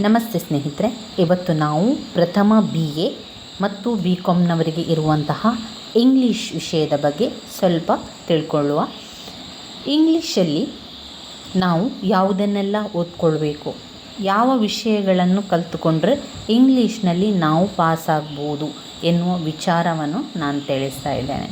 ನಮಸ್ತೆ ಸ್ನೇಹಿತರೆ, ಇವತ್ತು ನಾವು ಪ್ರಥಮ ಬಿ ಎ ಮತ್ತು ಬಿ ಕಾಮ್ನವರಿಗೆ ಇರುವಂತಹ ಇಂಗ್ಲೀಷ್ ವಿಷಯದ ಬಗ್ಗೆ ಸ್ವಲ್ಪ ತಿಳ್ಕೊಳ್ಳುವ. ಇಂಗ್ಲೀಷಲ್ಲಿ ನಾವು ಯಾವುದನ್ನೆಲ್ಲ ಓದ್ಕೊಳ್ಬೇಕು, ಯಾವ ವಿಷಯಗಳನ್ನು ಕಲಿತುಕೊಂಡ್ರೆ ಇಂಗ್ಲೀಷ್ನಲ್ಲಿ ನಾವು ಪಾಸ್ ಆಗ್ಬೋದು ಎನ್ನುವ ವಿಚಾರವನ್ನು ನಾನು ತಿಳಿಸ್ತಾ ಇದ್ದೇನೆ.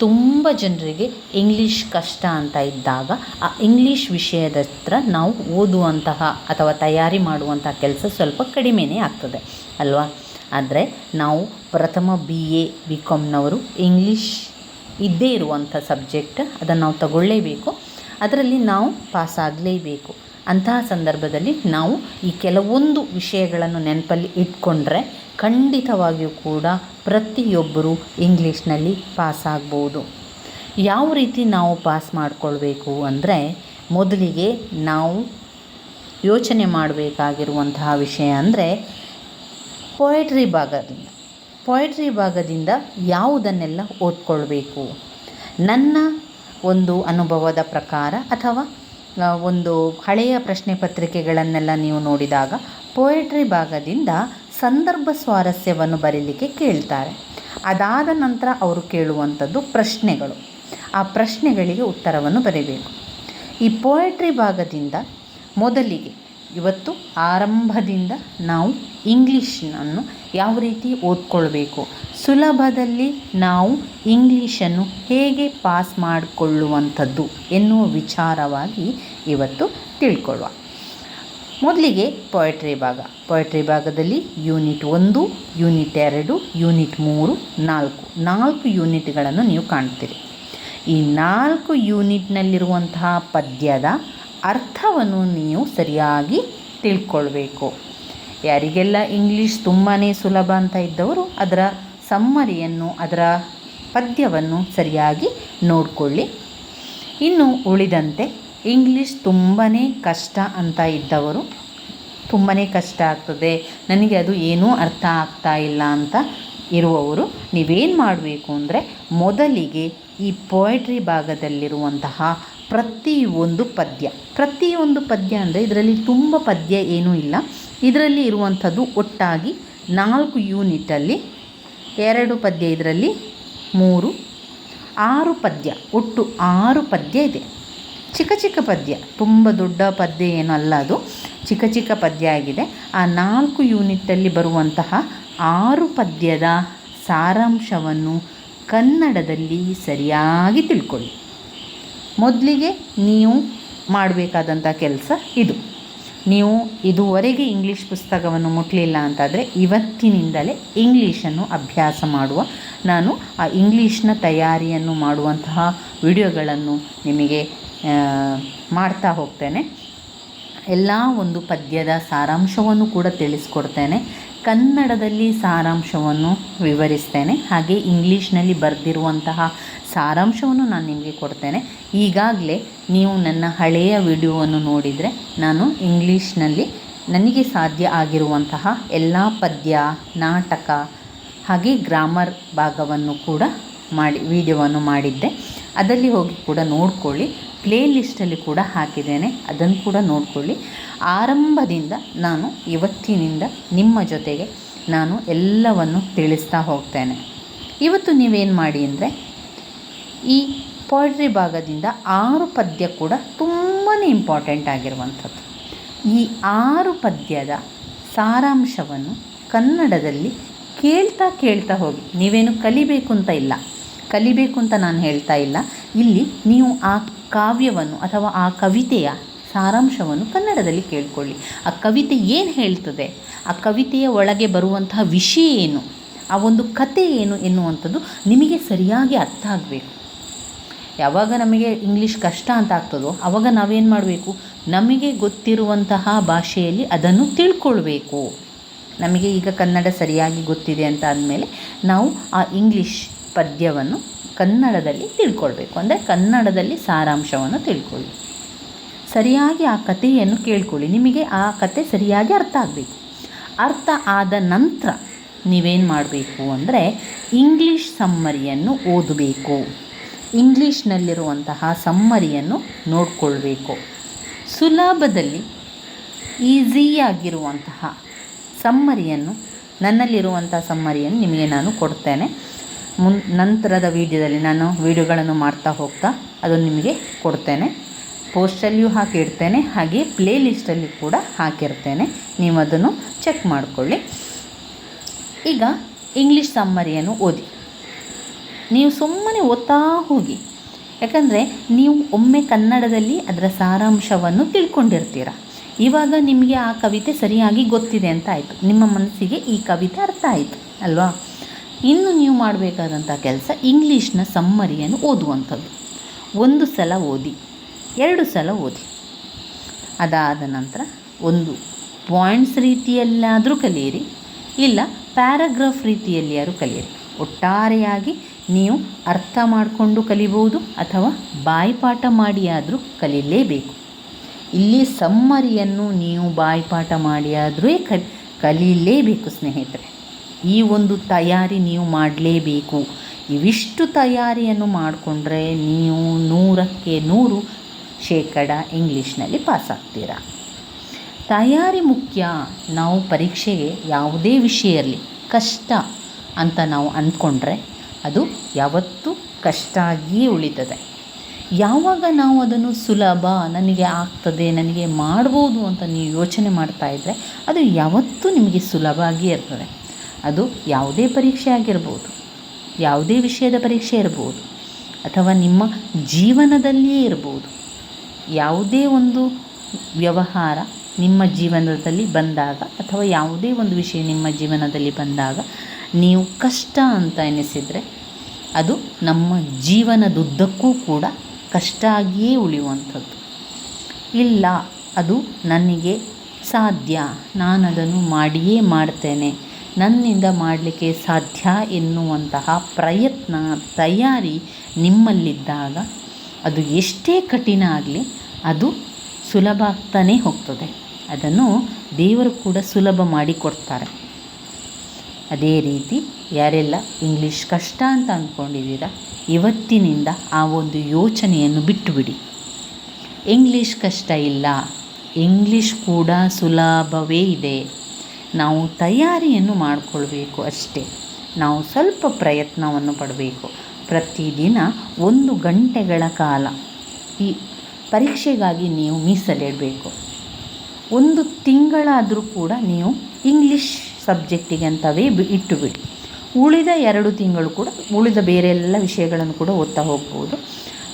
ತುಂಬ ಜನರಿಗೆ ಇಂಗ್ಲೀಷ್ ಕಷ್ಟ ಅಂತ ಇದ್ದಾಗ, ಆ ಇಂಗ್ಲೀಷ್ ವಿಷಯದ ಹತ್ರ ನಾವು ಓದುವಂತಹ ಅಥವಾ ತಯಾರಿ ಮಾಡುವಂತಹ ಕೆಲಸ ಸ್ವಲ್ಪ ಕಡಿಮೆಯೇ ಆಗ್ತದೆ, ಅಲ್ವಾ? ಆದರೆ ನಾವು ಪ್ರಥಮ ಬಿ ಎ ಬಿ ಕಾಮ್ನವರು ಇಂಗ್ಲೀಷ್ ಇದ್ದೇ ಇರುವಂಥ ಸಬ್ಜೆಕ್ಟ್ ಅದನ್ನು ನಾವು ತಗೊಳ್ಳೇಬೇಕು. ಅದರಲ್ಲಿ ನಾವು ಪಾಸಾಗಲೇಬೇಕು ಅಂತಹ ಸಂದರ್ಭದಲ್ಲಿ ನಾವು ಈ ಕೆಲವೊಂದು ವಿಷಯಗಳನ್ನು ನೆನಪಲ್ಲಿ ಇಟ್ಕೊಂಡ್ರೆ ಖಂಡಿತವಾಗಿಯೂ ಕೂಡ ಪ್ರತಿಯೊಬ್ಬರು ಇಂಗ್ಲೀಷ್ನಲ್ಲಿ ಪಾಸ್ ಆಗ್ಬೋದು. ಯಾವ ರೀತಿ ನಾವು ಪಾಸ್ ಮಾಡಿಕೊಳ್ಬೇಕು ಅಂದರೆ ಮೊದಲಿಗೆ ನಾವು ಯೋಚನೆ ಮಾಡಬೇಕಾಗಿರುವಂತಹ ವಿಷಯ ಅಂದರೆ ಪೊಯೆಟ್ರಿ ಭಾಗದಿಂದ. ಪೊಯೆಟ್ರಿ ಭಾಗದಿಂದ ಯಾವುದನ್ನೆಲ್ಲ ಓದ್ಕೊಳ್ಬೇಕು? ನನ್ನ ಒಂದು ಅನುಭವದ ಪ್ರಕಾರ ಅಥವಾ ಒಂದು ಹಳೆಯ ಪ್ರಶ್ನೆ ಪತ್ರಿಕೆಗಳನ್ನೆಲ್ಲ ನೀವು ನೋಡಿದಾಗ ಪೋಯೆಟ್ರಿ ಭಾಗದಿಂದ ಸಂದರ್ಭ ಸ್ವಾರಸ್ಯವನ್ನು ಬರೀಲಿಕ್ಕೆ ಕೇಳ್ತಾರೆ. ಅದಾದ ನಂತರ ಅವರು ಕೇಳುವಂಥದ್ದು ಪ್ರಶ್ನೆಗಳು. ಆ ಪ್ರಶ್ನೆಗಳಿಗೆ ಉತ್ತರವನ್ನು ಬರೀಬೇಕು. ಈ ಪೋಯೆಟ್ರಿ ಭಾಗದಿಂದ ಮೊದಲಿಗೆ ಇವತ್ತು ಆರಂಭದಿಂದ ನಾವು ಇಂಗ್ಲೀಷನ್ನು ಯಾವ ರೀತಿ ಓದ್ಕೊಳ್ಬೇಕು? ಸುಲಭದಲ್ಲಿ ನಾವು ಇಂಗ್ಲೀಷನ್ನು ಹೇಗೆ ಪಾಸ್ ಮಾಡಿಕೊಳ್ಳುವಂಥದ್ದು ಎನ್ನುವ ವಿಚಾರವಾಗಿ ಇವತ್ತು ತಿಳ್ಕೊಳ್ಳುವ. ಮೊದಲಿಗೆ ಪೊಯೆಟ್ರಿ ಭಾಗ. ಪೊಯೆಟ್ರಿ ಭಾಗದಲ್ಲಿ ಯೂನಿಟ್ ಒಂದು ಯೂನಿಟ್ ಎರಡು ಯೂನಿಟ್ ಮೂರು, ನಾಲ್ಕು. ನಾಲ್ಕು ಯೂನಿಟ್ಗಳನ್ನು ನೀವು ಕಾಣ್ತೀರಿ. ಈ ನಾಲ್ಕು ಯೂನಿಟ್ನಲ್ಲಿರುವಂತಹ ಪದ್ಯದ ಅರ್ಥವನ್ನು ನೀವು ಸರಿಯಾಗಿ ತಿಳ್ಕೊಳ್ಬೇಕು. ಯಾರಿಗೆಲ್ಲ ಇಂಗ್ಲೀಷ್ ತುಂಬಾ ಸುಲಭ ಅಂತ ಇದ್ದವರು ಅದರ ಸಮ್ಮರಿಯನ್ನು, ಅದರ ಪದ್ಯವನ್ನು ಸರಿಯಾಗಿ ನೋಡಿಕೊಳ್ಳಿ. ಇನ್ನು ಉಳಿದಂತೆ ಇಂಗ್ಲೀಷ್ ತುಂಬಾ ಕಷ್ಟ ಅಂತ ಇದ್ದವರು ತುಂಬಾ ಕಷ್ಟ ಆಗ್ತದೆ. ನನಗೆ ಅದು ಏನೂ ಅರ್ಥ ಆಗ್ತಾ ಇಲ್ಲ ಅಂತ ಇರುವವರು ನೀವೇನು ಮಾಡಬೇಕು ಅಂದರೆ ಮೊದಲಿಗೆ ಈ ಪೊಯೆಟ್ರಿ ಭಾಗದಲ್ಲಿರುವಂತಹ ಪ್ರತಿಯೊಂದು ಪದ್ಯ. ಪ್ರತಿಯೊಂದು ಪದ್ಯ ಅಂದರೆ ಇದರಲ್ಲಿ ತುಂಬ ಪದ್ಯ ಏನೂ ಇಲ್ಲ. ಇದರಲ್ಲಿ ಇರುವಂಥದ್ದು ಒಟ್ಟಾಗಿ ನಾಲ್ಕು ಯೂನಿಟಲ್ಲಿ ಎರಡು ಪದ್ಯ ಇದರಲ್ಲಿ ಮೂರು, ಆರು ಪದ್ಯ. ಒಟ್ಟು ಆರು ಪದ್ಯ ಇದೆ. ಚಿಕ್ಕ ಚಿಕ್ಕ ಪದ್ಯ. ತುಂಬ ದೊಡ್ಡ ಪದ್ಯ ಏನಲ್ಲ ಅದು. ಚಿಕ್ಕ ಚಿಕ್ಕ ಪದ್ಯ ಆಗಿದೆ. ಆ ನಾಲ್ಕು ಯೂನಿಟಲ್ಲಿ ಬರುವಂತಹ ಆರು ಪದ್ಯದ ಸಾರಾಂಶವನ್ನು ಕನ್ನಡದಲ್ಲಿ ಸರಿಯಾಗಿ ತಿಳ್ಕೊಳ್ಳಿ. ಮೊದಲಿಗೆ ನೀವು ಮಾಡಬೇಕಾದಂಥ ಕೆಲಸ ಇದು. ನೀವು ಇದುವರೆಗೆ ಇಂಗ್ಲೀಷ್ ಪುಸ್ತಕವನ್ನು ಮುಟ್ಟಲಿಲ್ಲ ಅಂತಾದರೆ ಇವತ್ತಿನಿಂದಲೇ ಇಂಗ್ಲೀಷನ್ನು ಅಭ್ಯಾಸ ಮಾಡುವ, ನಾನು ಆ ಇಂಗ್ಲೀಷ್ನ ತಯಾರಿಯನ್ನು ಮಾಡುವಂತಹ ವಿಡಿಯೋಗಳನ್ನು ನಿಮಗೆ ಮಾಡ್ತಾ ಹೋಗ್ತೇನೆ. ಎಲ್ಲ ಒಂದು ಪದ್ಯದ ಸಾರಾಂಶವನ್ನು ಕೂಡ ತಿಳಿಸ್ಕೊಡ್ತೇನೆ. ಕನ್ನಡದಲ್ಲಿ ಸಾರಾಂಶವನ್ನು ವಿವರಿಸ್ತೇನೆ. ಹಾಗೆ ಇಂಗ್ಲೀಷ್ನಲ್ಲಿ ಬರೆದಿರುವಂತಹ ಸಾರಾಂಶವನ್ನು ನಾನು ನಿಮಗೆ ಕೊಡ್ತೇನೆ. ಈಗಾಗಲೇ ನೀವು ನನ್ನ ಹಳೆಯ ವಿಡಿಯೋವನ್ನು ನೋಡಿದರೆ ನಾನು ಇಂಗ್ಲೀಷ್ನಲ್ಲಿ ನನಗೆ ಸಾಧ್ಯ ಆಗಿರುವಂತಹ ಎಲ್ಲ ಪದ್ಯ, ನಾಟಕ, ಹಾಗೆ ಗ್ರಾಮರ್ ಭಾಗವನ್ನು ಕೂಡ ಮಾಡಿ, ವಿಡಿಯೋವನ್ನು ಮಾಡಿದ್ದೆ. ಅದರಲ್ಲಿ ಹೋಗಿ ಕೂಡ ನೋಡ್ಕೊಳ್ಳಿ. ಪ್ಲೇ ಲಿಸ್ಟಲ್ಲಿ ಕೂಡ ಹಾಕಿದ್ದೇನೆ. ಅದನ್ನು ಕೂಡ ನೋಡಿಕೊಳ್ಳಿ. ಆರಂಭದಿಂದ ನಾನು ಇವತ್ತಿನಿಂದ ನಿಮ್ಮ ಜೊತೆಗೆ ನಾನು ಎಲ್ಲವನ್ನು ತಿಳಿಸ್ತಾ ಹೋಗ್ತೇನೆ. ಇವತ್ತು ನೀವೇನು ಮಾಡಿ ಅಂದರೆ, ಈ ಪೋಯ್ಟ್ರಿ ಭಾಗದಿಂದ ಆರು ಪದ್ಯ ಕೂಡ ತುಂಬಾ ಇಂಪಾರ್ಟೆಂಟ್ ಆಗಿರುವಂಥದ್ದು. ಈ ಆರು ಪದ್ಯದ ಸಾರಾಂಶವನ್ನು ಕನ್ನಡದಲ್ಲಿ ಕೇಳ್ತಾ ಕೇಳ್ತಾ ಹೋಗಿ. ನೀವೇನು ಕಲಿಬೇಕು ಅಂತ ಇಲ್ಲ. ಕಲಿಬೇಕು ಅಂತ ನಾನು ಹೇಳ್ತಾ ಇಲ್ಲ. ಇಲ್ಲಿ ನೀವು ಆ ಕಾವ್ಯವನ್ನು ಅಥವಾ ಆ ಕವಿತೆಯ ಸಾರಾಂಶವನ್ನು ಕನ್ನಡದಲ್ಲಿ ಕೇಳ್ಕೊಳ್ಳಿ. ಆ ಕವಿತೆ ಏನು ಹೇಳ್ತದೆ? ಆ ಕವಿತೆಯ ಒಳಗೆ ಬರುವಂತಹ ವಿಷಯ ಏನು? ಆ ಒಂದು ಕತೆ ಏನು ಎನ್ನುವಂಥದ್ದು ನಿಮಗೆ ಸರಿಯಾಗಿ ಅರ್ಥ ಆಗಬೇಕು. ಯಾವಾಗ ನಮಗೆ ಇಂಗ್ಲೀಷ್ ಕಷ್ಟ ಅಂತ ಆಗ್ತದೋ ಆವಾಗ ನಾವೇನು ಮಾಡಬೇಕು? ನಮಗೆ ಗೊತ್ತಿರುವಂತಹ ಭಾಷೆಯಲ್ಲಿ ಅದನ್ನು ತಿಳ್ಕೊಳ್ಬೇಕು. ನಮಗೆ ಈಗ ಕನ್ನಡ ಸರಿಯಾಗಿ ಗೊತ್ತಿದೆ ಅಂತ ಅಂದಮೇಲೆ ನಾವು ಆ ಇಂಗ್ಲೀಷ್ ಪದ್ಯವನ್ನು ಕನ್ನಡದಲ್ಲಿ ತಿಳ್ಕೊಳ್ಬೇಕು. ಅಂದರೆ ಕನ್ನಡದಲ್ಲಿ ಸಾರಾಂಶವನ್ನು ತಿಳ್ಕೊಳ್ಳಿ. ಸರಿಯಾಗಿ ಆ ಕಥೆಯನ್ನು ಕೇಳ್ಕೊಳ್ಳಿ. ನಿಮಗೆ ಆ ಕತೆ ಸರಿಯಾಗಿ ಅರ್ಥ ಆಗಬೇಕು. ಅರ್ಥ ಆದ ನಂತರ ನೀವೇನು ಮಾಡಬೇಕು ಅಂದರೆ ಇಂಗ್ಲೀಷ್ ಸಮ್ಮರಿಯನ್ನು ಓದಬೇಕು. ಇಂಗ್ಲೀಷ್ನಲ್ಲಿರುವಂತಹ ಸಮ್ಮರಿಯನ್ನು ನೋಡಿಕೊಳ್ಬೇಕು. ಸುಲಭದಲ್ಲಿ ಈಸಿಯಾಗಿರುವಂತಹ ಸಮ್ಮರಿಯನ್ನು ನನ್ನಲ್ಲಿರುವಂಥ ಸಮ್ಮರಿಯನ್ನು ನಿಮಗೆ ನಾನು ಕೊಡ್ತೇನೆ. ಮುನ್, ನಂತರದ ವೀಡಿಯೋದಲ್ಲಿ ನಾನು ವೀಡಿಯೋಗಳನ್ನು ಮಾಡ್ತಾ ಹೋಗ್ತಾ ಅದನ್ನು ನಿಮಗೆ ಕೊಡ್ತೇನೆ. ಪೋಸ್ಟಲ್ಲಿಯೂ ಹಾಕಿಡ್ತೇನೆ ಹಾಗೆ ಪ್ಲೇ ಲಿಸ್ಟಲ್ಲಿ ಕೂಡ ಹಾಕಿರ್ತೇನೆ ನೀವು ಅದನ್ನು ಚೆಕ್ ಮಾಡಿಕೊಳ್ಳಿ. ಈಗ ಇಂಗ್ಲೀಷ್ ಸಮ್ಮರಿಯನ್ನು ಓದಿ. ನೀವು ಸುಮ್ಮನೆ ಓದ್ತಾ ಹೋಗಿ. ಯಾಕಂದರೆ ನೀವು ಒಮ್ಮೆ ಕನ್ನಡದಲ್ಲಿ ಅದರ ಸಾರಾಂಶವನ್ನು ತಿಳ್ಕೊಂಡಿರ್ತೀರ. ಇವಾಗ ನಿಮಗೆ ಆ ಕವಿತೆ ಸರಿಯಾಗಿ ಗೊತ್ತಿದೆ ಅಂತ ಆಯಿತು. ನಿಮ್ಮ ಮನಸ್ಸಿಗೆ ಈ ಕವಿತೆ ಅರ್ಥ ಆಯಿತು, ಅಲ್ವಾ? ಇನ್ನು ನೀವು ಮಾಡಬೇಕಾದಂಥ ಕೆಲಸ ಇಂಗ್ಲೀಷ್ನ ಸಮ್ಮರಿಯನ್ನು ಓದುವಂಥದ್ದು. ಒಂದು ಸಲ ಓದಿ, ಎರಡು ಸಲ ಓದಿ. ಅದಾದ ನಂತರ ಒಂದು ಪಾಯಿಂಟ್ಸ್ ರೀತಿಯಲ್ಲಾದರೂ ಕಲಿಯಿರಿ, ಇಲ್ಲ ಪ್ಯಾರಾಗ್ರಾಫ್ ರೀತಿಯಲ್ಲಿಯಾದರೂ ಕಲಿಯಿರಿ. ಒಟ್ಟಾರೆಯಾಗಿ ನೀವು ಅರ್ಥ ಮಾಡಿಕೊಂಡು ಕಲಿಬೋದು ಅಥವಾ ಬಾಯಿಪಾಠ ಮಾಡಿಯಾದರೂ ಕಲೀಲೇಬೇಕು. ಇಲ್ಲಿ ಸಮ್ಮರಿಯನ್ನು ನೀವು ಬಾಯಿಪಾಠ ಮಾಡಿಯಾದರೂ ಕಲಿ, ಕಲೀಲೇಬೇಕು ಸ್ನೇಹಿತರೆ. ಈ ಒಂದು ತಯಾರಿ ನೀವು ಮಾಡಲೇಬೇಕು. ಇವಿಷ್ಟು ತಯಾರಿಯನ್ನು ಮಾಡಿಕೊಂಡ್ರೆ ನೀವು ನೂರಕ್ಕೆ ನೂರು ಶೇಕಡ ಇಂಗ್ಲೀಷ್ನಲ್ಲಿ ಪಾಸಾಗ್ತೀರಾ. ತಯಾರಿ ಮುಖ್ಯ. ನಾವು ಪರೀಕ್ಷೆಗೆ ಯಾವುದೇ ವಿಷಯ ಇರಲಿ, ಕಷ್ಟ ಅಂತ ನಾವು ಅಂದ್ಕೊಂಡ್ರೆ ಅದು ಯಾವತ್ತೂ ಕಷ್ಟ ಆಗಿಯೇ ಉಳಿತದೆ. ಯಾವಾಗ ನಾವು ಅದನ್ನು ಸುಲಭ, ನನಗೆ ಆಗ್ತದೆ, ನನಗೆ ಮಾಡ್ಬೋದು ಅಂತ ನೀವು ಯೋಚನೆ ಮಾಡ್ತಾ ಇದ್ದರೆ ಅದು ಯಾವತ್ತೂ ನಿಮಗೆ ಸುಲಭ ಆಗಿಯೇ ಇರ್ತದೆ. ಅದು ಯಾವುದೇ ಪರೀಕ್ಷೆ ಆಗಿರ್ಬೋದು, ಯಾವುದೇ ವಿಷಯದ ಪರೀಕ್ಷೆ ಇರ್ಬೋದು, ಅಥವಾ ನಿಮ್ಮ ಜೀವನದಲ್ಲಿಯೇ ಇರ್ಬೋದು, ಯಾವುದೇ ಒಂದು ವ್ಯವಹಾರ ನಿಮ್ಮ ಜೀವನದಲ್ಲಿ ಬಂದಾಗ ಅಥವಾ ಯಾವುದೇ ಒಂದು ವಿಷಯ ನಿಮ್ಮ ಜೀವನದಲ್ಲಿ ಬಂದಾಗ ನೀವು ಕಷ್ಟ ಅಂತ ಎನಿಸಿದರೆ ಅದು ನಮ್ಮ ಜೀವನದುದ್ದಕ್ಕೂ ಕೂಡ ಕಷ್ಟ ಆಗಿಯೇ ಉಳಿಯುವಂಥದ್ದು. ಇಲ್ಲ, ಅದು ನನಗೆ ಸಾಧ್ಯ ನಾನು ಅದನ್ನು ಮಾಡಿಯೇ ಮಾಡ್ತೇನೆ ನನ್ನಿಂದ ಮಾಡಲಿಕ್ಕೆ ಸಾಧ್ಯ ಎನ್ನುವಂತಹ ಪ್ರಯತ್ನ, ತಯಾರಿ ನಿಮ್ಮಲ್ಲಿದ್ದಾಗ ಅದು ಎಷ್ಟೇ ಕಠಿಣ ಆಗಲಿ ಅದು ಸುಲಭ ಆಗ್ತಾನೇ ಹೋಗ್ತದೆ. ಅದನ್ನು ದೇವರು ಕೂಡ ಸುಲಭ ಮಾಡಿಕೊಡ್ತಾರೆ ಅದೇ ರೀತಿ ಯಾರೆಲ್ಲ ಇಂಗ್ಲೀಷ್ ಕಷ್ಟ ಅಂತ ಅಂದ್ಕೊಂಡಿದ್ದೀರ ಇವತ್ತಿನಿಂದ ಆ ಒಂದು ಯೋಚನೆಯನ್ನು ಬಿಟ್ಟುಬಿಡಿ. ಇಂಗ್ಲೀಷ್ ಕಷ್ಟ ಇಲ್ಲ, ಇಂಗ್ಲೀಷ್ ಕೂಡ ಸುಲಭವೇ ಇದೆ. ನಾವು ತಯಾರಿಯನ್ನು ಮಾಡಿಕೊಳ್ಬೇಕು ಅಷ್ಟೇ. ನಾವು ಸ್ವಲ್ಪ ಪ್ರಯತ್ನವನ್ನು ಪಡಬೇಕು. ಪ್ರತಿದಿನ ಒಂದು ಗಂಟೆಗಳ ಕಾಲ ಈ ಪರೀಕ್ಷೆಗಾಗಿ ನೀವು ಮೀಸಲಿಡಬೇಕು. ಒಂದು ತಿಂಗಳಾದರೂ ಕೂಡ ನೀವು ಇಂಗ್ಲೀಷ್ ಸಬ್ಜೆಕ್ಟಿಗೆ ಅಂತವೇ ಬಿ ಇಟ್ಟುಬಿಡಿ. ಉಳಿದ ಎರಡು ತಿಂಗಳು ಕೂಡ, ಉಳಿದ ಬೇರೆ ಎಲ್ಲ ವಿಷಯಗಳನ್ನು ಕೂಡ ಓದ್ತಾ ಹೋಗ್ಬೋದು.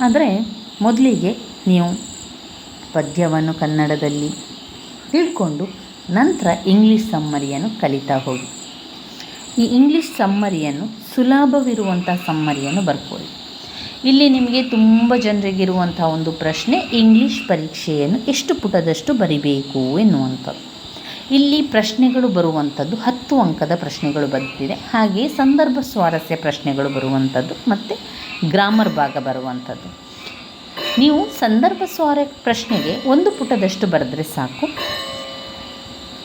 ಆದರೆ ಮೊದಲಿಗೆ ನೀವು ಪದ್ಯವನ್ನು ಕನ್ನಡದಲ್ಲಿ ತಿಳ್ಕೊಂಡು ನಂತರ ಇಂಗ್ಲೀಷ್ ಸಮ್ಮರಿಯನ್ನು ಕಲಿತಾ ಹೋಗಿ. ಈ ಇಂಗ್ಲೀಷ್ ಸಮ್ಮರಿಯನ್ನು ಸುಲಭವಿರುವಂಥ ಸಮ್ಮರಿಯನ್ನು ಬರ್ಕೊಳ್ಳಿ. ಇಲ್ಲಿ ನಿಮಗೆ ತುಂಬ ಜನರಿಗಿರುವಂಥ ಒಂದು ಪ್ರಶ್ನೆ ಇಂಗ್ಲೀಷ್ ಪರೀಕ್ಷೆಯನ್ನು ಎಷ್ಟು ಪುಟದಷ್ಟು ಬರಿಬೇಕು ಎನ್ನುವಂಥದ್ದು. ಇಲ್ಲಿ ಪ್ರಶ್ನೆಗಳು ಬರುವಂಥದ್ದು ಹತ್ತು ಅಂಕದ ಪ್ರಶ್ನೆಗಳು ಬಂದಿದೆ. ಹಾಗೆ ಸಂದರ್ಭ ಸ್ವಾರಸ್ಯ ಪ್ರಶ್ನೆಗಳು ಬರುವಂಥದ್ದು ಮತ್ತು ಗ್ರಾಮರ್ ಭಾಗ ಬರುವಂಥದ್ದು. ನೀವು ಸಂದರ್ಭ ಸ್ವಾರ, ಪ್ರಶ್ನೆಗೆ ಒಂದು ಪುಟದಷ್ಟು ಬರೆದ್ರೆ ಸಾಕು.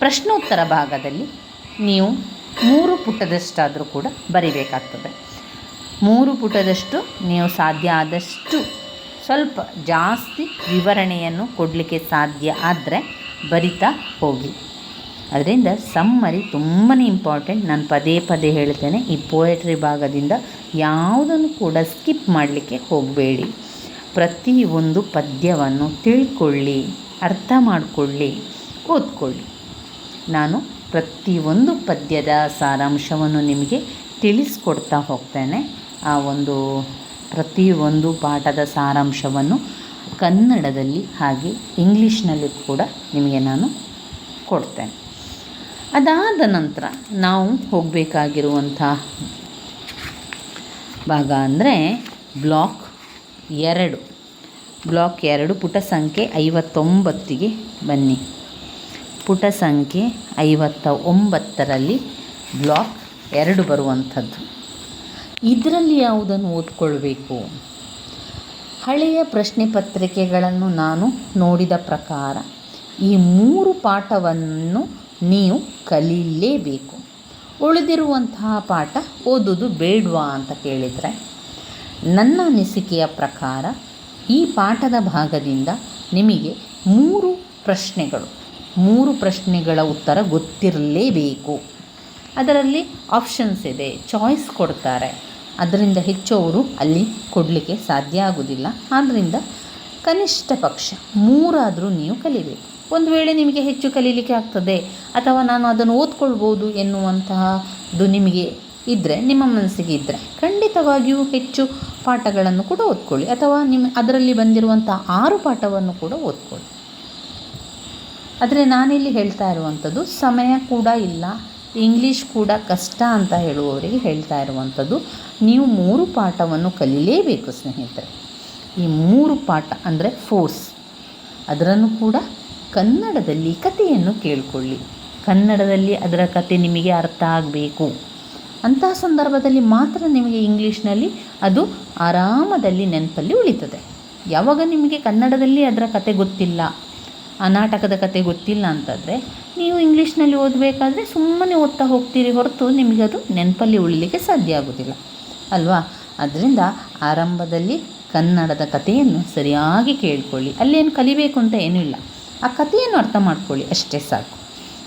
ಪ್ರಶ್ನೋತ್ತರ ಭಾಗದಲ್ಲಿ ನೀವು ಮೂರು ಪುಟದಷ್ಟಾದರೂ ಕೂಡ ಬರಿಬೇಕಾಗ್ತದೆ. ಮೂರು ಪುಟದಷ್ಟು ನೀವು ಸಾಧ್ಯ ಆದಷ್ಟು ಸ್ವಲ್ಪ ಜಾಸ್ತಿ ವಿವರಣೆಯನ್ನು ಕೊಡಲಿಕ್ಕೆ ಸಾಧ್ಯ ಆದರೆ ಬರಿತಾ ಹೋಗಿ. ಅದರಿಂದ ಸಮ್ಮರಿ ತುಂಬಾ ಇಂಪಾರ್ಟೆಂಟ್. ನಾನು ಪದೇ ಪದೇ ಹೇಳ್ತೇನೆ, ಈ ಪೋಯಟ್ರಿ ಭಾಗದಿಂದ ಯಾವುದನ್ನು ಕೂಡ ಸ್ಕಿಪ್ ಮಾಡಲಿಕ್ಕೆ ಹೋಗಬೇಡಿ. ಪ್ರತಿಯೊಂದು ಪದ್ಯವನ್ನು ತಿಳ್ಕೊಳ್ಳಿ, ಅರ್ಥ ಮಾಡಿಕೊಳ್ಳಿ, ಓದ್ಕೊಳ್ಳಿ. ನಾನು ಪ್ರತಿಯೊಂದು ಪದ್ಯದ ಸಾರಾಂಶವನ್ನು ನಿಮಗೆ ತಿಳಿಸ್ಕೊಡ್ತಾ ಹೋಗ್ತೇನೆ. ಆ ಒಂದು ಪ್ರತಿಯೊಂದು ಪಾಠದ ಸಾರಾಂಶವನ್ನು ಕನ್ನಡದಲ್ಲಿ ಹಾಗೆ ಇಂಗ್ಲೀಷ್ನಲ್ಲಿ ಕೂಡ ನಿಮಗೆ ನಾನು ಕೊಡ್ತೇನೆ. ಅದಾದ ನಂತರ ನಾವು ಹೋಗಬೇಕಾಗಿರುವಂಥ ಭಾಗ ಅಂದರೆ ಬ್ಲಾಕ್ ಎರಡು. ಬ್ಲಾಕ್ ಎರಡು ಪುಟ ಸಂಖ್ಯೆ ಐವತ್ತೊಂಬತ್ತಿಗೆ ಬನ್ನಿ. ಪುಟ ಸಂಖ್ಯೆ ಐವತ್ತ ಒಂಬತ್ತರಲ್ಲಿ ಬ್ಲಾಕ್ ಎರಡು ಬರುವಂಥದ್ದು. ಇದರಲ್ಲಿ ಯಾವುದನ್ನು ಓದ್ಕೊಳ್ಬೇಕು? ಹಳೆಯ ಪ್ರಶ್ನೆ ಪತ್ರಿಕೆಗಳನ್ನು ನಾನು ನೋಡಿದ ಪ್ರಕಾರ ಈ ಮೂರು ಪಾಠವನ್ನು ನೀವು ಕಲೀಲೇಬೇಕು ಉಳಿದಿರುವಂತಹ ಪಾಠ ಓದೋದು ಬೇಡವಾ ಅಂತ ಕೇಳಿದರೆ, ನನ್ನ ಅನಿಸಿಕೆಯ ಪ್ರಕಾರ ಈ ಪಾಠದ ಭಾಗದಿಂದ ನಿಮಗೆ ಮೂರು ಪ್ರಶ್ನೆಗಳು. ಮೂರು ಪ್ರಶ್ನೆಗಳ ಉತ್ತರ ಗೊತ್ತಿರಲೇಬೇಕು. ಅದರಲ್ಲಿ ಆಪ್ಷನ್ಸ್ ಇದೆ ಚಾಯ್ಸ್ ಕೊಡ್ತಾರೆ. ಅದರಿಂದ ಹೆಚ್ಚು ಅವರು ಅಲ್ಲಿ ಕೊಡಲಿಕ್ಕೆ ಸಾಧ್ಯ ಆಗೋದಿಲ್ಲ. ಆದ್ದರಿಂದ ಕನಿಷ್ಠ ಪಕ್ಷ ಮೂರಾದರೂ ನೀವು ಕಲಿಬೇಕು. ಒಂದು ವೇಳೆ ನಿಮಗೆ ಹೆಚ್ಚು ಕಲೀಲಿಕ್ಕೆ ಆಗ್ತದೆ, ಅಥವಾ ನಾನು ಅದನ್ನು ಓದ್ಕೊಳ್ಬೋದು ಎನ್ನುವಂತಹದ್ದು ನಿಮಗೆ ಇದ್ದರೆ ನಿಮ್ಮ ಮನಸ್ಸಿಗೆ ಇದ್ದರೆ ಖಂಡಿತವಾಗಿಯೂ ಹೆಚ್ಚು ಪಾಠಗಳನ್ನು ಕೂಡ ಓದ್ಕೊಳ್ಳಿ. ಅಥವಾ ನಿಮ್ಮ, ಅದರಲ್ಲಿ ಬಂದಿರುವಂಥ ಆರು ಪಾಠವನ್ನು ಕೂಡ ಓದ್ಕೊಳ್ಳಿ. ಆದರೆ ನಾನಿಲ್ಲಿ ಹೇಳ್ತಾ ಇರುವಂಥದ್ದು, ಸಮಯ ಕೂಡ ಇಲ್ಲ ಇಂಗ್ಲೀಷ್ ಕೂಡ ಕಷ್ಟ ಅಂತ ಹೇಳುವವರಿಗೆ ಹೇಳ್ತಾ ಇರುವಂಥದ್ದು, ನೀವು ಮೂರು ಪಾಠವನ್ನು ಕಲೀಲೇಬೇಕು ಸ್ನೇಹಿತರೆ. ಈ ಮೂರು ಪಾಠ ಅಂದರೆ ಫೋರ್ಸ್ ಅದರನ್ನು ಕೂಡ ಕನ್ನಡದಲ್ಲಿ ಕಥೆಯನ್ನು ಕೇಳಿಕೊಳ್ಳಿ. ಕನ್ನಡದಲ್ಲಿ ಅದರ ಕತೆ ನಿಮಗೆ ಅರ್ಥ ಆಗಬೇಕು. ಅಂತಹ ಸಂದರ್ಭದಲ್ಲಿ ಮಾತ್ರ ನಿಮಗೆ ಇಂಗ್ಲೀಷ್ನಲ್ಲಿ ಅದು ಆರಾಮದಲ್ಲಿ ನೆನಪಲ್ಲಿ ಉಳಿತದೆ. ಯಾವಾಗ ನಿಮಗೆ ಕನ್ನಡದಲ್ಲಿ ಅದರ ಕತೆ ಗೊತ್ತಿಲ್ಲ ನಾಟಕದ ಕತೆ ಗೊತ್ತಿಲ್ಲ ಅಂತಂದರೆ ನೀವು ಇಂಗ್ಲೀಷ್ನಲ್ಲಿ ಓದಬೇಕಾದ್ರೆ ಸುಮ್ಮನೆ ಓದ್ತಾ ಹೋಗ್ತೀರಿ ಹೊರತು ನಿಮಗೆ ಅದು ನೆನಪಲ್ಲಿ ಉಳಿಲಿಕ್ಕೆ ಸಾಧ್ಯ ಆಗೋದಿಲ್ಲ, ಅಲ್ವಾ? ಅದರಿಂದ ಆರಂಭದಲ್ಲಿ ಕನ್ನಡದ ಕಥೆಯನ್ನು ಸರಿಯಾಗಿ ಕೇಳಿಕೊಳ್ಳಿ. ಅಲ್ಲೇನು ಕಲಿಬೇಕು ಅಂತ ಏನೂ ಇಲ್ಲ. ಆ ಕಥೆಯನ್ನು ಅರ್ಥ ಮಾಡ್ಕೊಳ್ಳಿ, ಅಷ್ಟೇ ಸಾಕು.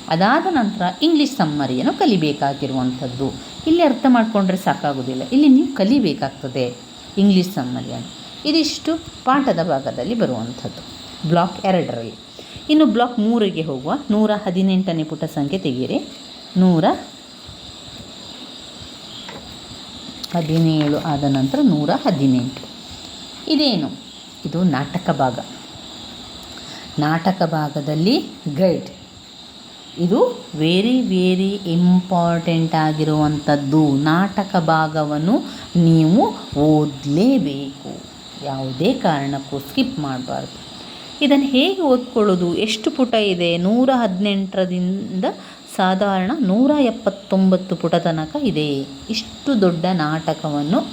ಅದಾದ ನಂತರ ಇಂಗ್ಲೀಷ್ ಸಮ್ಮರಿಯನ್ನು ಕಲಿಬೇಕಾಗಿರುವಂಥದ್ದು. ಇಲ್ಲಿ ಅರ್ಥ ಮಾಡಿಕೊಂಡ್ರೆ ಸಾಕಾಗೋದಿಲ್ಲ. ಇಲ್ಲಿ ನೀವು ಕಲಿಬೇಕಾಗ್ತದೆ ಇಂಗ್ಲೀಷ್ ಸಮ್ಮರಿಯನ್ನು. ಇದಿಷ್ಟು ಪಾಠದ ಭಾಗದಲ್ಲಿ ಬರುವಂಥದ್ದು. ಬ್ಲಾಕ್ ಎರಡರಲ್ಲಿ. ಇನ್ನು ಬ್ಲಾಕ್ ಮೂರಿಗೆ ಹೋಗುವ. ನೂರ ಹದಿನೆಂಟನೇ ಪುಟ ಸಂಖ್ಯೆ ತೆಗೀರಿ ನೂರ ಹದಿನೇಳು ಆದ ನಂತರ ನೂರ ಹದಿನೆಂಟು. ಇದೇನು? ಇದು ನಾಟಕ ಭಾಗ. ನಾಟಕ ಭಾಗದಲ್ಲಿ ಗೈಡ್ ಇದು ವೆರಿ ವೆರಿ ಇಂಪಾರ್ಟೆಂಟ್ ಆಗಿರುವಂಥದ್ದು. ನಾಟಕ ಭಾಗವನ್ನು ನೀವು ಓದಲೇಬೇಕು. ಯಾವುದೇ ಕಾರಣಕ್ಕೂ ಸ್ಕಿಪ್ ಮಾಡಬಾರ್ದು. ಇದನ್ನು ಹೇಗೆ ಓದ್ಕೊಳ್ಳೋದು? ಎಷ್ಟು ಪುಟ ಇದೆ? ನೂರ ಹದಿನೆಂಟರಿಂದ ಸಾಧಾರಣ ನೂರ ಎಪ್ಪತ್ತೊಂಬತ್ತು ಪುಟ ತನಕ ಇದೆ. ಇಷ್ಟು ದೊಡ್ಡ ನಾಟಕವನ್ನು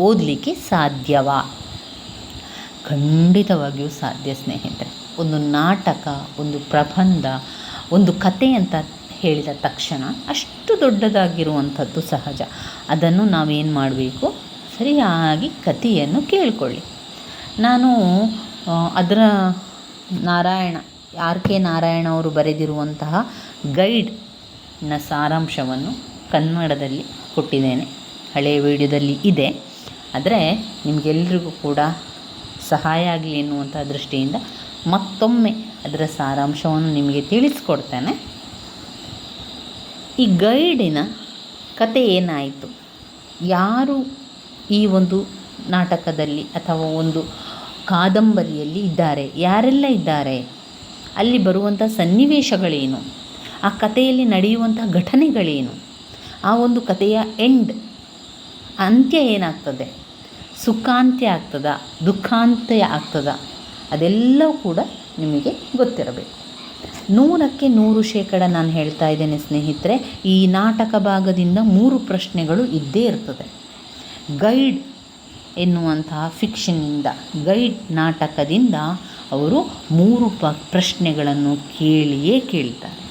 ಓದಲಿಕ್ಕೆ ಸಾಧ್ಯವಾ? ಖಂಡಿತವಾಗಿಯೂ ಸಾಧ್ಯ, ಸ್ನೇಹಿತರೆ. ಒಂದು ನಾಟಕ, ಒಂದು ಪ್ರಬಂಧ, ಒಂದು ಕತೆ ಅಂತ ಹೇಳಿದ ತಕ್ಷಣ ಅಷ್ಟು ದೊಡ್ಡದಾಗಿರುವಂಥದ್ದು ಸಹಜ. ಅದನ್ನು ನಾವೇನು ಮಾಡಬೇಕು? ಸರಿಯಾಗಿ ಕಥೆಯನ್ನು ಕೇಳಿಕೊಳ್ಳಿ. ನಾನು ಅದರ ನಾರಾಯಣ ಆರ್ ಕೆ ನಾರಾಯಣ ಅವರು ಬರೆದಿರುವಂತಹ ಗೈಡ್ನ ಸಾರಾಂಶವನ್ನು ಕನ್ನಡದಲ್ಲಿ ಕೊಟ್ಟಿದ್ದೇನೆ. ಹಳೆಯ ವಿಡಿಯೋದಲ್ಲಿ ಇದೆ. ಆದರೆ ನಿಮಗೆಲ್ರಿಗೂ ಕೂಡ ಸಹಾಯ ಆಗಲಿ ಎನ್ನುವಂಥ ದೃಷ್ಟಿಯಿಂದ ಮತ್ತೊಮ್ಮೆ ಅದರ ಸಾರಾಂಶವನ್ನು ನಿಮಗೆ ತಿಳಿಸ್ಕೊಡ್ತೇನೆ. ಈ ಗೈಡಿನ ಕತೆ ಏನಾಯಿತು? ಯಾರು ಈ ಒಂದು ನಾಟಕದಲ್ಲಿ ಅಥವಾ ಒಂದು ಕಾದಂಬರಿಯಲ್ಲಿ ಇದ್ದಾರೆ. ಯಾರೆಲ್ಲ ಇದ್ದಾರೆ? ಅಲ್ಲಿ ಬರುವಂಥ ಸನ್ನಿವೇಶಗಳೇನು? ಆ ಕಥೆಯಲ್ಲಿ ನಡೆಯುವಂಥ ಘಟನೆಗಳೇನು? ಆ ಒಂದು ಕಥೆಯ ಎಂಡ್, ಅಂತ್ಯ ಏನಾಗ್ತದೆ? ಸುಖಾಂತ್ಯ ಆಗ್ತದ? ದುಃಖಾಂತ್ಯ ಆಗ್ತದ? ಅದೆಲ್ಲವೂ ಕೂಡ ನಿಮಗೆ ಗೊತ್ತಿರಬೇಕು. ನೂರಕ್ಕೆ ನೂರು ಶೇಕಡ ನಾನು ಹೇಳ್ತಾ ಇದ್ದೇನೆ ಸ್ನೇಹಿತರೆ, ಈ ನಾಟಕ ಭಾಗದಿಂದ ಮೂರು ಪ್ರಶ್ನೆಗಳು ಇದ್ದೇ ಇರ್ತದೆ. ಗೈಡ್ ಎನ್ನುವಂತಹ ಫಿಕ್ಷನ್ನಿಂದ ಗೈಡ್ ನಾಟಕದಿಂದ ಅವರು ಮೂರು ಪ, ಪ್ರಶ್ನೆಗಳನ್ನು ಕೇಳಿಯೇ ಕೇಳ್ತಾರೆ.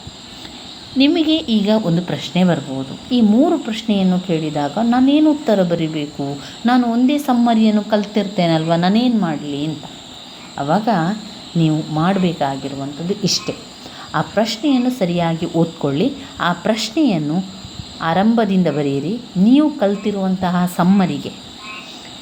ನಿಮಗೆ ಈಗ ಒಂದು ಪ್ರಶ್ನೆ ಬರ್ಬೋದು. ಈ ಮೂರು ಪ್ರಶ್ನೆಯನ್ನು ಕೇಳಿದಾಗ ನಾನೇನು ಉತ್ತರ ಬರಿಬೇಕು? ನಾನು ಒಂದೇ ಸಮ್ಮರಿಯನ್ನು ಕಲ್ತಿರ್ತೇನಲ್ವ? ನಾನೇನು ಮಾಡಲಿ ಅಂತ. ಆವಾಗ ನೀವು ಮಾಡಬೇಕಾಗಿರುವಂಥದ್ದು ಇಷ್ಟೇ. ಆ ಪ್ರಶ್ನೆಯನ್ನು ಸರಿಯಾಗಿ ಓದ್ಕೊಳ್ಳಿ. ಆ ಪ್ರಶ್ನೆಯನ್ನು ಆರಂಭದಿಂದ ಬರೆಯಿರಿ. ನೀವು ಕಲ್ತಿರುವಂತಹ ಸಮ್ಮರಿಗೆ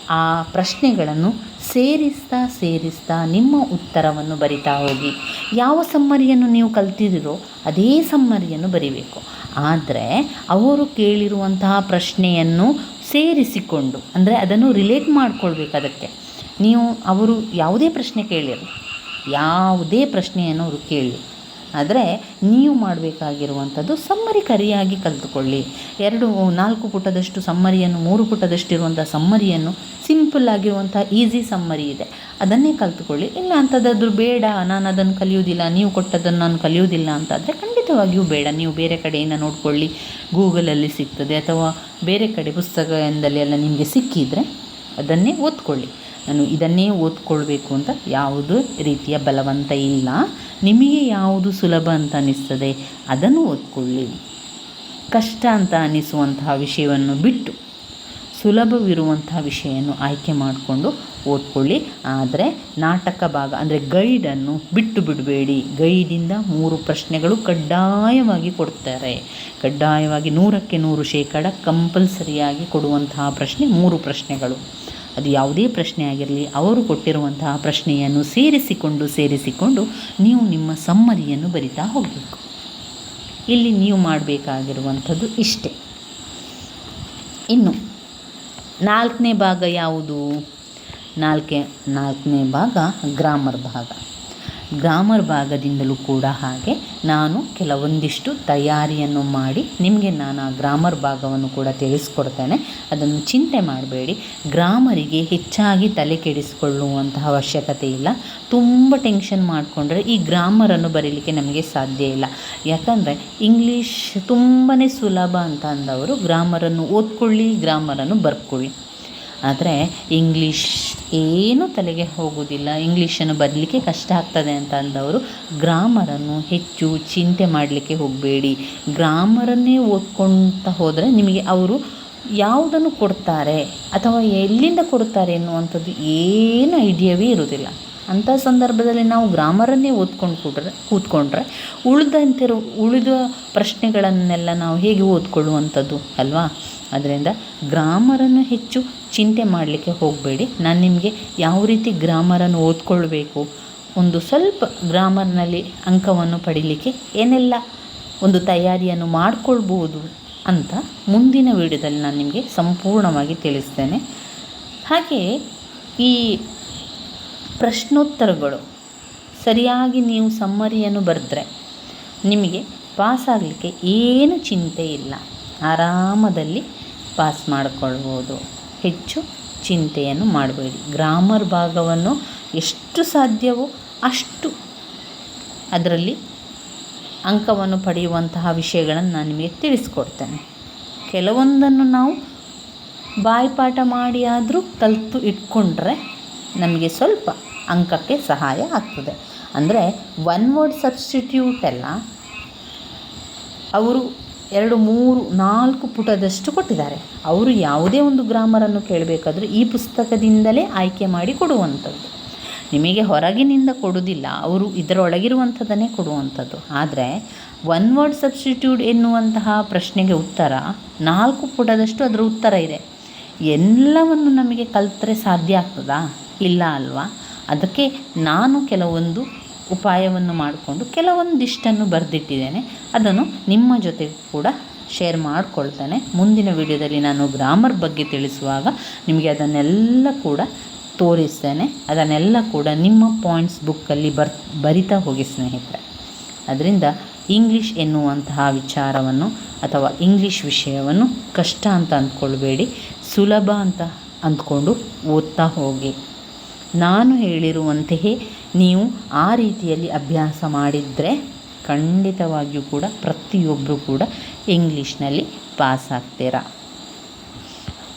ಆ ಪ್ರಶ್ನೆಗಳನ್ನು ಸೇರಿಸ್ತಾ ಸೇರಿಸ್ತಾ ನಿಮ್ಮ ಉತ್ತರವನ್ನು ಬರಿತಾ ಹೋಗಿ. ಯಾವ ಸಮ್ಮರಿಯನ್ನು ನೀವು ಕಲ್ತಿದ್ದೀರೋ ಅದೇ ಸಮ್ಮರಿಯನ್ನು ಬರಿಬೇಕು. ಆದರೆ ಅವರು ಕೇಳಿರುವಂತಹ ಪ್ರಶ್ನೆಯನ್ನು ಸೇರಿಸಿಕೊಂಡು, ಅಂದರೆ ಅದನ್ನು ರಿಲೇಟ್ ಮಾಡ್ಕೊಳ್ಬೇಕು ಅದಕ್ಕೆ. ನೀವು ಅವರು ಯಾವುದೇ ಪ್ರಶ್ನೆ ಕೇಳಿರಲಿ, ಯಾವುದೇ ಪ್ರಶ್ನೆಯನ್ನು ಅವರು ಕೇಳಿ ಆದರೆ ನೀವು ಮಾಡಬೇಕಾಗಿರುವಂಥದ್ದು ಸಮ್ಮರಿ ಕರಿಯಾಗಿ ಕಲಿತುಕೊಳ್ಳಿ. ಎರಡು, ನಾಲ್ಕು ಪುಟದಷ್ಟು ಸಮ್ಮರಿಯನ್ನು, ಮೂರು ಪುಟದಷ್ಟಿರುವಂಥ ಸಮ್ಮರಿಯನ್ನು ಸಿಂಪಲ್ ಆಗಿರುವಂಥ ಈಸಿ ಸಮ್ಮರಿ ಇದೆ. ಅದನ್ನೇ ಕಲಿತುಕೊಳ್ಳಿ. ಇಲ್ಲ ಅಂಥದ್ದಾದ್ರೂ ಬೇಡ, ನಾನು ಅದನ್ನು ಕಲಿಯೋದಿಲ್ಲ ನೀವು ಕೊಟ್ಟದ್ದನ್ನು ನಾನು ಕಲಿಯೋದಿಲ್ಲ ಅಂತಾದರೆ ಖಂಡಿತವಾಗಿಯೂ ಬೇಡ. ನೀವು ಬೇರೆ ಕಡೆಯಿಂದ ನೋಡಿಕೊಳ್ಳಿ. ಗೂಗಲಲ್ಲಿ ಸಿಗ್ತದೆ ಅಥವಾ ಬೇರೆ ಕಡೆ ಪುಸ್ತಕದಲ್ಲಿ ಎಲ್ಲ ನಿಮಗೆ ಸಿಕ್ಕಿದರೆ ಅದನ್ನೇ ಓದ್ಕೊಳ್ಳಿ. ನಾನು ಇದನ್ನೇ ಓದ್ಕೊಳ್ಬೇಕು ಅಂತ ಯಾವುದು ರೀತಿಯ ಬಲವಂತ ಇಲ್ಲ. ನಿಮಗೆ ಯಾವುದು ಸುಲಭ ಅಂತ ಅನ್ನಿಸ್ತದೆ ಅದನ್ನು ಓದ್ಕೊಳ್ಳಿ. ಕಷ್ಟ ಅಂತ ಅನ್ನಿಸುವಂತಹ ವಿಷಯವನ್ನು ಬಿಟ್ಟು ಸುಲಭವಿರುವಂತಹ ವಿಷಯವನ್ನು ಆಯ್ಕೆ ಮಾಡಿಕೊಂಡು ಓದ್ಕೊಳ್ಳಿ. ಆದರೆ ನಾಟಕ ಭಾಗ ಅಂದರೆ ಗೈಡನ್ನು ಬಿಟ್ಟು ಬಿಡಬೇಡಿ. ಗೈಡಿಂದ ಮೂರು ಪ್ರಶ್ನೆಗಳು ಕಡ್ಡಾಯವಾಗಿ ಕೊಡ್ತಾರೆ. ಕಡ್ಡಾಯವಾಗಿ ನೂರಕ್ಕೆ ನೂರು ಶೇಕಡ ಕಂಪಲ್ಸರಿಯಾಗಿ ಕೊಡುವಂತಹ ಪ್ರಶ್ನೆ ಮೂರು ಪ್ರಶ್ನೆಗಳು. ಅದು ಯಾವುದೇ ಪ್ರಶ್ನೆ ಆಗಿರಲಿ, ಅವರು ಕೊಟ್ಟಿರುವಂತಹ ಪ್ರಶ್ನೆಯನ್ನು ಸೇರಿಸಿಕೊಂಡು ಸೇರಿಸಿಕೊಂಡು ನೀವು ನಿಮ್ಮ ಸಮ್ಮರಿಯನ್ನು ಬರಿತಾ ಹೋಗಬೇಕು. ಇಲ್ಲಿ ನೀವು ಮಾಡಬೇಕಾಗಿರುವಂಥದ್ದು ಇಷ್ಟೇ. ಇನ್ನು ನಾಲ್ಕನೇ ಭಾಗ ಯಾವುದು? ನಾಲ್ಕೆ, ನಾಲ್ಕನೇ ಭಾಗ ಗ್ರಾಮರ್ ಭಾಗ. ಗ್ರಾಮರ್ ಭಾಗದಿಂದಲೂ ಕೂಡ ಹಾಗೆ ನಾನು ಕೆಲವೊಂದಿಷ್ಟು ತಯಾರಿಯನ್ನು ಮಾಡಿ ನಿಮಗೆ ನಾನು ಆ ಗ್ರಾಮರ್ ಭಾಗವನ್ನು ಕೂಡ ತಿಳಿಸ್ಕೊಡ್ತೇನೆ. ಅದನ್ನು ಚಿಂತೆ ಮಾಡಬೇಡಿ. ಗ್ರಾಮರಿಗೆ ಹೆಚ್ಚಾಗಿ ತಲೆ ಕೆಡಿಸಿಕೊಳ್ಳುವಂತಹ ಅವಶ್ಯಕತೆ ಇಲ್ಲ. ತುಂಬ ಟೆನ್ಷನ್ ಮಾಡಿಕೊಂಡ್ರೆ ಈ ಗ್ರಾಮರನ್ನು ಬರೀಲಿಕ್ಕೆ ನಮಗೆ ಸಾಧ್ಯ ಇಲ್ಲ. ಯಾಕಂದರೆ ಇಂಗ್ಲೀಷ್ ತುಂಬಾ ಸುಲಭ ಅಂತ ಅಂದವರು ಗ್ರಾಮರನ್ನು ಓದ್ಕೊಳ್ಳಿ, ಗ್ರಾಮರನ್ನು ಬರ್ಕೊಳ್ಳಿ. ಆದರೆ ಇಂಗ್ಲೀಷ್ ಏನೂ ತಲೆಗೆ ಹೋಗೋದಿಲ್ಲ. ಇಂಗ್ಲೀಷನ್ನು ಬರಲಿಕ್ಕೆ ಕಷ್ಟ ಆಗ್ತದೆ ಅಂತ ಅಂದವರು, ಗ್ರಾಮರನ್ನು ಹೆಚ್ಚು ಚಿಂತೆ ಮಾಡಲಿಕ್ಕೆ ಹೋಗಬೇಡಿ. ಗ್ರಾಮರನ್ನೇ ಓದ್ಕೊಳ್ತಾ ಹೋದರೆ ನಿಮಗೆ ಅವರು ಯಾವುದನ್ನು ಕೊಡ್ತಾರೆ ಅಥವಾ ಎಲ್ಲಿಂದ ಕೊಡ್ತಾರೆ ಎನ್ನುವಂಥದ್ದು ಏನು ಐಡಿಯಾವೇ ಇರೋದಿಲ್ಲ ಅಂಥ ಸಂದರ್ಭದಲ್ಲಿ ನಾವು ಗ್ರಾಮರನ್ನೇ ಓದ್ಕೊಂಡು ಕೂಡ್ರೆ, ಕೂತ್ಕೊಂಡ್ರೆ ಉಳಿದಂತಿರೋ, ಉಳಿದ ಪ್ರಶ್ನೆಗಳನ್ನೆಲ್ಲ ನಾವು ಹೇಗೆ ಓದ್ಕೊಳ್ಳುವಂಥದ್ದು ಅಲ್ವಾ? ಅದರಿಂದ ಗ್ರಾಮರನ್ನು ಹೆಚ್ಚು ಚಿಂತೆ ಮಾಡಲಿಕ್ಕೆ ಹೋಗಬೇಡಿ. ನಾನು ನಿಮಗೆ ಯಾವ ರೀತಿ ಗ್ರಾಮರನ್ನು ಓದ್ಕೊಳ್ಬೇಕು? ಒಂದು ಸ್ವಲ್ಪ ಗ್ರಾಮರ್ನಲ್ಲಿ ಅಂಕವನ್ನು ಪಡೀಲಿಕ್ಕೆ ಏನೆಲ್ಲ ಒಂದು ತಯಾರಿಯನ್ನು ಮಾಡಿಕೊಳ್ಬೋದು ಅಂತ ಮುಂದಿನ ವಿಡಿಯೋದಲ್ಲಿ ನಾನು ನಿಮಗೆ ಸಂಪೂರ್ಣವಾಗಿ ತಿಳಿಸ್ತೇನೆ. ಹಾಗೆ ಈ ಪ್ರಶ್ನೋತ್ತರಗಳು, ಸರಿಯಾಗಿ ನೀವು ಸಮ್ಮರಿಯನ್ನು ಬರೆದ್ರೆ ನಿಮಗೆ ಪಾಸಾಗಲಿಕ್ಕೆ ಏನು ಚಿಂತೆ ಇಲ್ಲ. ಆರಾಮದಲ್ಲಿ ಪಾಸ್ ಮಾಡಿಕೊಳ್ಬೋದು. ಹೆಚ್ಚು ಚಿಂತೆಯನ್ನು ಮಾಡಬೇಡಿ. ಗ್ರಾಮರ್ ಭಾಗವನ್ನು ಎಷ್ಟು ಸಾಧ್ಯವೋ ಅಷ್ಟು ಅದರಲ್ಲಿ ಅಂಕವನ್ನು ಪಡೆಯುವಂತಹ ವಿಷಯಗಳನ್ನು ನಾನು ನಿಮಗೆ ತಿಳಿಸ್ಕೊಡ್ತೇನೆ. ಕೆಲವೊಂದನ್ನು ನಾವು ಬಾಯಿಪಾಠ ಮಾಡಿ ಆದರೂ ಕಲಿತು ಇಟ್ಕೊಂಡ್ರೆ ನಮಗೆ ಸ್ವಲ್ಪ ಅಂಕಕ್ಕೆ ಸಹಾಯ ಆಗ್ತದೆ. ಅಂದರೆ ಒನ್ ವರ್ಡ್ ಸಬ್ಸ್ಟಿಟ್ಯೂಟ್ ಎಲ್ಲ ಅವರು ಎರಡು, ಮೂರು, ನಾಲ್ಕು ಪುಟದಷ್ಟು ಕೊಟ್ಟಿದ್ದಾರೆ. ಅವರು ಯಾವುದೇ ಒಂದು ಗ್ರಾಮರನ್ನು ಕೇಳಬೇಕಾದ್ರೂ ಈ ಪುಸ್ತಕದಿಂದಲೇ ಆಯ್ಕೆ ಮಾಡಿ ಕೊಡುವಂಥದ್ದು. ನಿಮಗೆ ಹೊರಗಿನಿಂದ ಕೊಡುವುದಿಲ್ಲ, ಅವರು ಇದರೊಳಗಿರುವಂಥದ್ದನ್ನೇ ಕೊಡುವಂಥದ್ದು. ಆದರೆ, ಒನ್ ವರ್ಡ್ ಸಬ್ಸ್ಟಿಟ್ಯೂಟ್ ಎನ್ನುವಂತಹ ಪ್ರಶ್ನೆಗೆ ಉತ್ತರ, ನಾಲ್ಕು ಪುಟದಷ್ಟು ಅದರ ಉತ್ತರ ಇದೆ. ಎಲ್ಲವನ್ನು ನಮಗೆ ಕಲಿತ್ರೆ ಸಾಧ್ಯ ಆಗ್ತದಾ? ಇಲ್ಲ ಅಲ್ವಾ? ಅದಕ್ಕೆ ನಾನು ಕೆಲವೊಂದು ಉಪಾಯವನ್ನು ಮಾಡಿಕೊಂಡು ಕೆಲವೊಂದಿಷ್ಟನ್ನು ಬರೆದಿಟ್ಟಿದ್ದೇನೆ. ಅದನ್ನು ನಿಮ್ಮ ಜೊತೆ ಕೂಡ ಶೇರ್ ಮಾಡಿಕೊಳ್ತೇನೆ. ಮುಂದಿನ ವಿಡಿಯೋದಲ್ಲಿ ನಾನು ಗ್ರಾಮರ್ ಬಗ್ಗೆ ತಿಳಿಸುವಾಗ ನಿಮಗೆ ಅದನ್ನೆಲ್ಲ ಕೂಡ ತೋರಿಸ್ತೇನೆ. ಅದನ್ನೆಲ್ಲ ಕೂಡ ನಿಮ್ಮ ಪಾಯಿಂಟ್ಸ್ ಬುಕ್ಕಲ್ಲಿ ಬರ್, ಬರಿತಾ ಹೋಗಿ ಸ್ನೇಹಿತರೆ. ಅದರಿಂದ ಇಂಗ್ಲೀಷ್ ಎನ್ನುವಂತಹ ವಿಚಾರವನ್ನು ಅಥವಾ ಇಂಗ್ಲೀಷ್ ವಿಷಯವನ್ನು ಕಷ್ಟ ಅಂತ ಅಂದ್ಕೊಳ್ಬೇಡಿ, ಸುಲಭ ಅಂತ ಅಂದ್ಕೊಂಡು ಓದ್ತಾ ಹೋಗಿ. ನಾನು ಹೇಳಿರುವಂತೆಯೇ ನೀವು ಆ ರೀತಿಯಲ್ಲಿ ಅಭ್ಯಾಸ ಮಾಡಿದರೆ ಖಂಡಿತವಾಗಿಯೂ ಕೂಡ ಪ್ರತಿಯೊಬ್ಬರು ಕೂಡ ಇಂಗ್ಲೀಷ್ನಲ್ಲಿ ಪಾಸ್ ಆಗ್ತೀರಾ?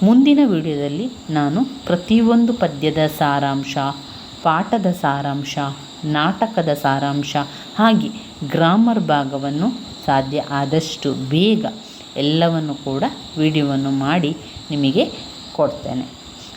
ಮುಂದಿನ ವಿಡಿಯೋದಲ್ಲಿ ನಾನು ಪ್ರತಿಯೊಂದು ಪದ್ಯದ ಸಾರಾಂಶ, ಪಾಠದ ಸಾರಾಂಶ, ನಾಟಕದ ಸಾರಾಂಶ, ಹಾಗೆ ಗ್ರಾಮರ್ ಭಾಗವನ್ನು ಸಾಧ್ಯ ಆದಷ್ಟು ಬೇಗ ಎಲ್ಲವನ್ನು ಕೂಡ ವಿಡಿಯೋವನ್ನು ಮಾಡಿ ನಿಮಗೆ ಕೊಡ್ತೇನೆ.